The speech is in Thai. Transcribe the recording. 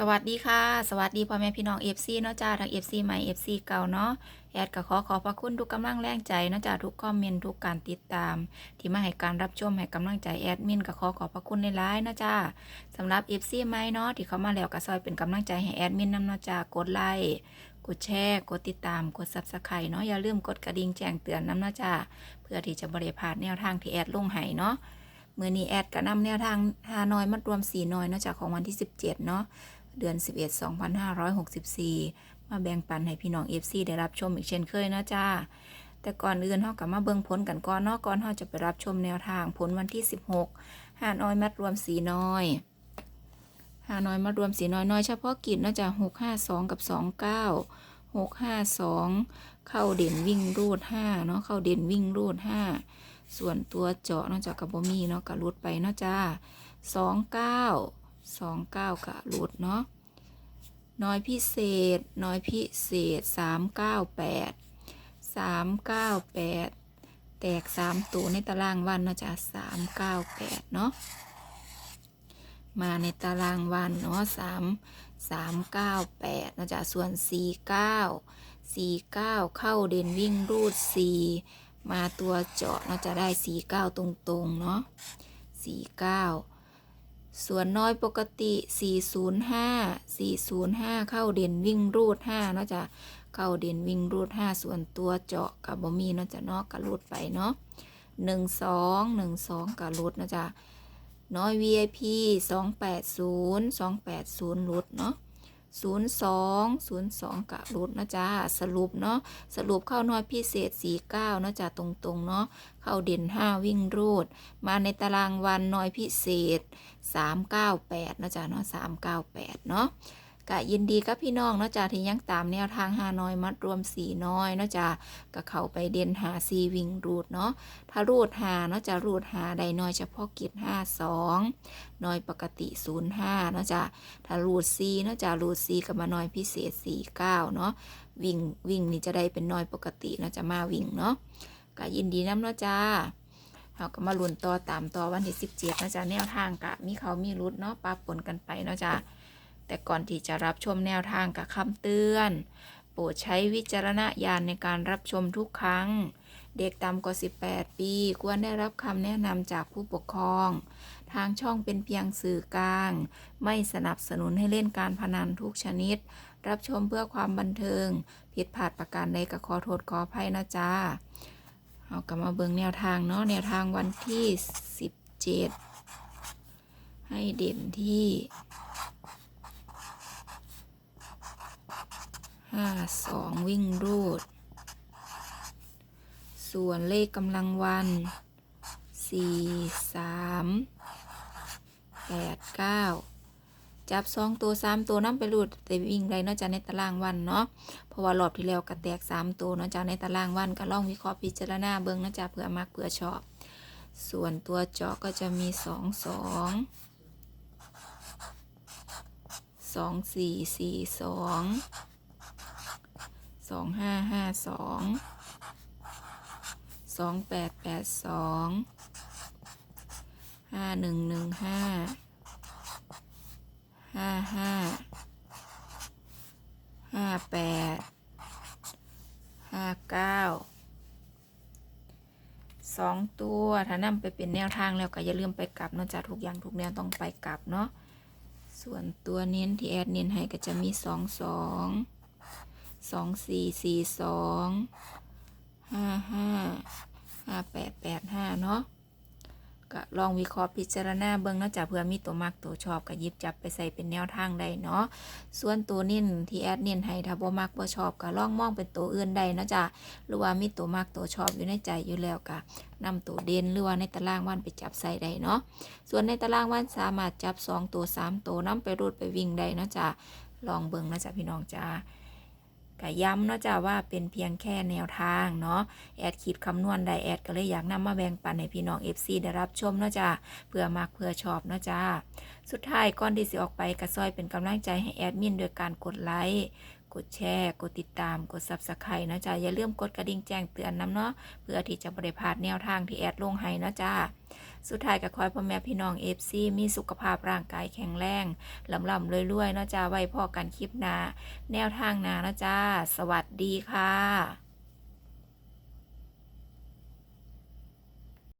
สวัสดีค่ะ สวัสดีพ่อแม่พี่น้อง FC เนาะจ้าทั้ง FC ใหม่ FC เก่าเนาะแอดก็ขอขอบพระคุณทุกกำลังแรงใจเนาะจ้าทุกคอมเมนต์ทุกการติดตาม ที่มาให้การรับชมให้กำลังใจแอดมินก็ขอขอบพระคุณในไลน์นาะจ้าสำหรับ FC ใหม่เนาะที่เขามาแล้วก็ซอยเป็นกำลังใจให้แอดมินนำเนาะจ้ากดไลค์กดแชร์กดติดตามกด Subscribe เนาะอย่าลืมกดกระดิ่งแจ้งเตือนนำเนาะจ้าเพื่อที่จะบริพาดแนวทางที่แอดลงให้เนาะเมื่อนี้แอดก็นำแนวทางฮานอยมัดรวมสีน้อยเนาะจ้าของวันที่ 17 เนาะ เดือน 11 2564 มาแบ่งปันให้พี่น้อง FC ได้รับชมอีกเช่นเคยนะจ้า แต่ก่อนอื่นเฮากับมาเบิ่งผลกันก่อนเนาะก่อนเฮาจะไปรับชมแนวทางผลวันที่ 16หาน้อยมัดรวมสีน้อยหาน้อยมัดรวมสีน้อยน้อยเฉพาะกิจเนาะจ้า652 กับ 29 652 เข้าเด่นวิ่งรูด5เนาะเข้าเด่นวิ่งรูด5ส่วนตัวเจาะเนาะจากกับ่มีเนาะกระรุดไปเนาะจ้า 29 สองเก้ากะหลุดเนาะน้อยพิเศษ น้อยพิเศษสามเก้าแปดสามเก้าแปดแตกสามตัวในตารางวันเนาะจ้ะสามเก้าแปดเนาะมาในตารางวันเนาะสามสามเก้าแปดเนาะจ้ะส่วนสี่เก้าสี่เก้าเข้าเด่นวิ่งรูดสี่มาตัวเจาะเนาะจะได้สี่เก้าตรงๆ เนาะสี่เก้า ส่วนน้อยปกติ 405 405 เข้าเด่นวิ่งรูด5เนาะจะเข้าเด่นวิ่งรูด 5 ส่วนตัวเจาะกับบมีเนาะจะเนาะกระรูดไปเนาะ12 12กระรูดเนาะจะน้อย VIP 280 280รูดเนาะ 02 02กะรุดนะจ๊ะสรุปเนาะสรุปเข้าน้อยพิเศษ49เนาะจ๊ะตรงๆเนาะเข้าเด่น5วิ่งรูด มาในตารางวันน้อยพิเศษ398เนาะจ๊ะเนาะ398เนาะ กะยินดีกับพี่น้องเนาะจ้ะที่ยังตามแนวทางหาน้อยมัดรวมสีน้อยเนาะจ้ะก็เข้าไปเด่นหาซีวิ่งรูดเนาะถ้ารูดหาเนาะจะรูดหาใดน้อยเฉพาะกิจ52น้อยปกติ05เนาะจ้ะถ้ารูดซีเนาะจ้ะรูดซีกับมาน้อยพิเศษ49เนาะวิ่งวิ่งนี่จะได้เป็นน้อยปกติเนาะจะมาวิ่งเนาะก็ยินดีน้ำเนาะจ้าเราก็มาลุ้นต่อตามต่อวันที่17นะจ๊ะแนวทางกะมีเขามีรุดเนาะปะปนกันไปเนาะจ๊ะ แต่ก่อนที่จะรับชมแนวทางกับคำเตือน โปรดใช้วิจารณญาณในการรับชมทุกครั้ง เด็กต่ำกว่า 18 ปี ควรได้รับคำแนะนำจากผู้ปกครอง ทางช่องเป็นเพียงสื่อกลาง ไม่สนับสนุนให้เล่นการพนันทุกชนิด รับชมเพื่อความบันเทิง ผิดพลาดประการใดก็ขอโทษขออภัยนะจ๊ะเอากลับมาเบิ่งแนวทางเนาะแนวทางวันที่ 17 ให้เด่นที่ 52วิ่งรูด ส่วนเลขกำลังวัน4 3 8 9จับสองตัวสามตัวน้ำไปรูดแต่วิ่งไรเนาะจ้ะในตารางวันเนาะเพราะว่ารอบที่แล้วก็แตกสามตัวเนาะจ้ะในตารางวันก็ลองวิเคราะห์พิจารณาเบิ่งเนาะจ้ะเผื่อมักเผื่อชอบ ส่วนตัวเจาะก็จะมีสองสองสองสี่สี่สอง สองห้าห้าสองสองแปดแปดสองห้าหนึ่งหนึ่งห้าห้าห้าห้าแปดห้าเก้าสองตัวถ้านำไปเป็นแนวทางแล้วก็อย่าลืมไปกลับเนาะจ้ะทุกอย่างทุกแนวต้องไปกลับเนาะส่วนตัวเน้นที่แอดเน้นให้ก็จะมีสองสอง สองสี่สี่สองห้าห้าห้าแปดแปดห้าเนาะก็ลองวิเคราะห์พิจารณาเบิ่งนาะจ้ะเพื่อมีตัวมักตัวชอบก็หยิบจับไปใส่เป็นแนวทางได้เนาะส่วนตัวนิ่นที่แอดเน้นให้ถ้าบ่มักบ่ชอบก็ลองมองเป็นตัวอื่นได้เนาะจ้ะหรือว่ามีตัวมักตัวชอบอยู่ในใจอยู่แล้วก็นำตัวเด่นหรือว่าในตารางวันไปจับใส่ได้เนาะส่วนในตารางวันสามารถจับสองตัวสามตัวนำไปรูดไปวิ่งได้เนาะจ้ะลองเบิ่งนาะจ้ะพี่น้องจ้า ก็ย้ำเนาะจ้าว่าเป็นเพียงแค่แนวทางเนาะแอดคิดคำนวณได้แอดก็เลยอยากนำมาแบ่งปันให้พี่น้อง FC ได้รับชมเนาะจ้าเพื่อมักเพื่อชอบเนาะจ้าสุดท้ายก่อนที่สิออกไปกระซอยเป็นกำลังใจให้แอดมินโดยการกดไลค์ กดแชร์ กดติดตาม กด Subscribe นะจ๊ะ อย่าลืมกดกระดิ่งแจ้งเตือนน้ำเนาะ เพื่อที่จะบริพาดแนวทางที่แอดลงให้นะจ๊ะ สุดท้ายก็ขอให้พ่อแม่พี่น้องเอฟซีมีสุขภาพร่างกายแข็งแรงลำลำรวยๆนะจ๊ะ ไว้พอกันคลิปหน้า แนวทางหน้านะจ๊ะ สวัสดีค่ะ